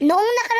Noong nakaraan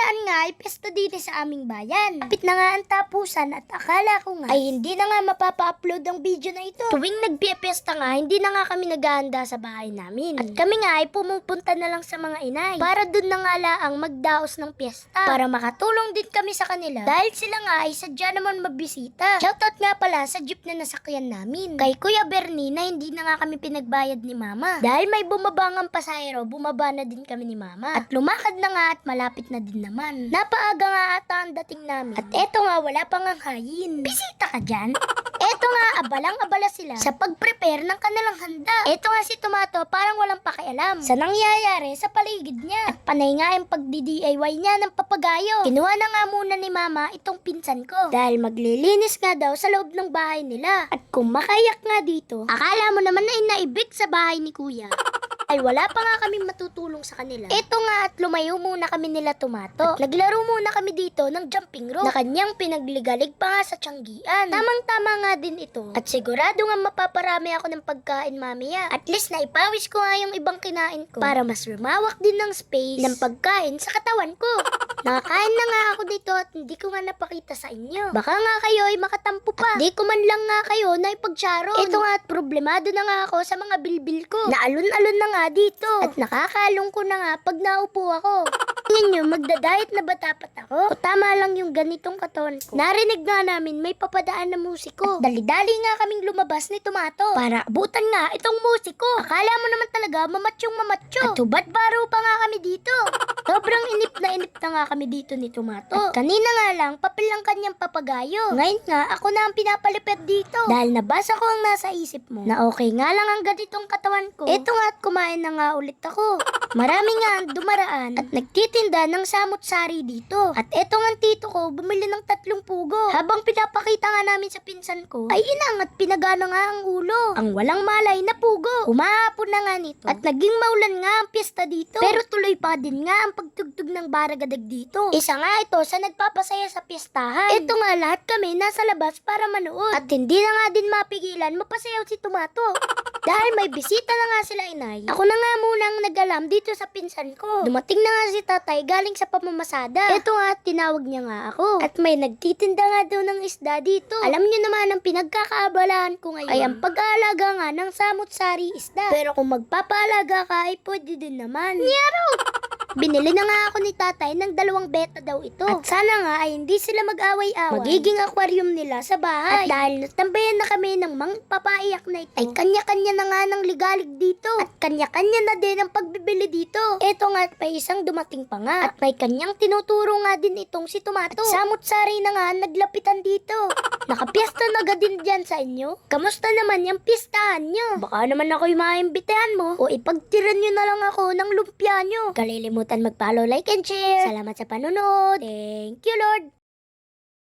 ay pesta din sa aming bayan. Kapit na nga ang tapusan at akala ko nga ay hindi na nga mapapa-upload ang video na ito. Tuwing nagpiepesta nga, hindi na nga kami naghahanda sa bahay namin. At kami nga ay pumupunta na lang sa mga inay para dun na nga laang magdaos ng piyesta. Para makatulong din kami sa kanila dahil sila nga ay sadya naman mabisita. Shoutout nga pala sa jeep na nasakyan namin. Kay Kuya Bernie na hindi na nga kami pinagbayad ni Mama. Dahil may bumabangang pasahero, bumaba na din kami ni Mama. At lumakad na nga at malapit na din naman. Napaaga nga ata ang dating namin. At eto nga, wala pang anghayin. Bisita ka dyan? Eto nga, abalang-abala sila sa pag-prepare ng kanilang handa. Eto nga si Tomato, parang walang pakialam sa nangyayari sa paligid niya. At panay nga yung pagdi-DIY niya ng papagayo. Kinuha na nga muna ni Mama itong pinsan ko. Dahil maglilinis nga daw sa loob ng bahay nila. At kung makayak nga dito, akala mo naman na inaibig sa bahay ni Kuya. ay wala pa nga kami matutulong sa kanila. Ito nga at lumayo muna kami nila tumato. At naglaro muna kami dito ng jumping rope na kanyang pinagligalig pa nga sa tiyanggian. Tamang-tama nga din ito. At sigurado nga mapaparami ako ng pagkain mamaya. At least na ipawis ko nga yung ibang kinain ko para mas lumawak din ng space ng pagkain sa katawan ko. Nakakain na nga ako dito at hindi ko nga napakita sa inyo. Baka nga kayo ay makatampo pa. Di ko man lang nga kayo na ipagcharon. Ito nga at problemado na nga ako sa mga bilbil ko. Naalon-alon na nga dito. At nakakalong ko na nga pag naupo ako. Tingnan nyo, magda-diet na ba dapat ako? O tama lang yung ganitong katawan ko? Narinig nga namin may papadaan na musiko. At dali-dali nga kaming lumabas ni Tomato para abutan nga itong musiko. Akala mo naman talaga mamatsyong mamatyo. At hubad baro pa nga kami dito. Sobrang inip na inip na nga kami dito ni Tomato. At kanina nga lang, papel lang kanyang papagayo. Ngayon nga, ako na ang pinapalipet dito. Dahil nabasa ko ang nasa isip mo na okay nga lang ang ganitong katawan ko. Ito nga at kumain na nga ulit ako. Marami nga ang dumaraan at nagtitinda ng samot-sari dito. At eto nga tito ko, bumili ng tatlong pugo. Habang pinapakita nga namin sa pinsan ko, ay inang at pinagana nga ang ulo. Ang walang malay na pugo. Umahapon na nga nito. At naging maulan nga ang piyesta dito. Pero tuloy pa din nga ang pagtugtog ng baragadag dito. Isa nga ito sa nagpapasaya sa piyestahan. Ito nga lahat kami nasa labas para manood. At hindi na nga din mapigilan mapasayaw si Tomato. Dahil may bisita na nga sila inay. Ako na nga munang nag-alam dito sa pinsan ko. Dumating na nga si tatay galing sa pamamasada. Ito nga, tinawag niya nga ako. At may nagtitinda nga daw ng isda dito. Alam niyo naman ang pinagkakaabalahan ko ngayon ay ang pag-aalaga nga ng samut-sari isda. Pero kung magpapaalaga ka ay pwede din naman. Nyaro! Binili na nga ako ni tatay ng dalawang beta daw ito. At sana nga ay hindi sila mag-away-away. Magiging aquarium nila sa bahay. At dahil natambayan na kami ng mang papaiyak na ito, ay kanya-kanya na nga ng ligalig dito. At kanya-kanya na din ang pagbibili dito. Eto nga at may isang dumating pa nga. At may kanyang tinuturo nga din itong si Tomato. At samot-sari na nga naglapitan dito. Nakapiesta na din dyan sa inyo? Kamusta naman yung pistahan nyo? Baka naman ako yung maimbitehan mo o ipagtiran nyo na lang ako ng lumpia nyo. Kalilimutan mag-follow, like, and share. Salamat sa panonood. Thank you, Lord.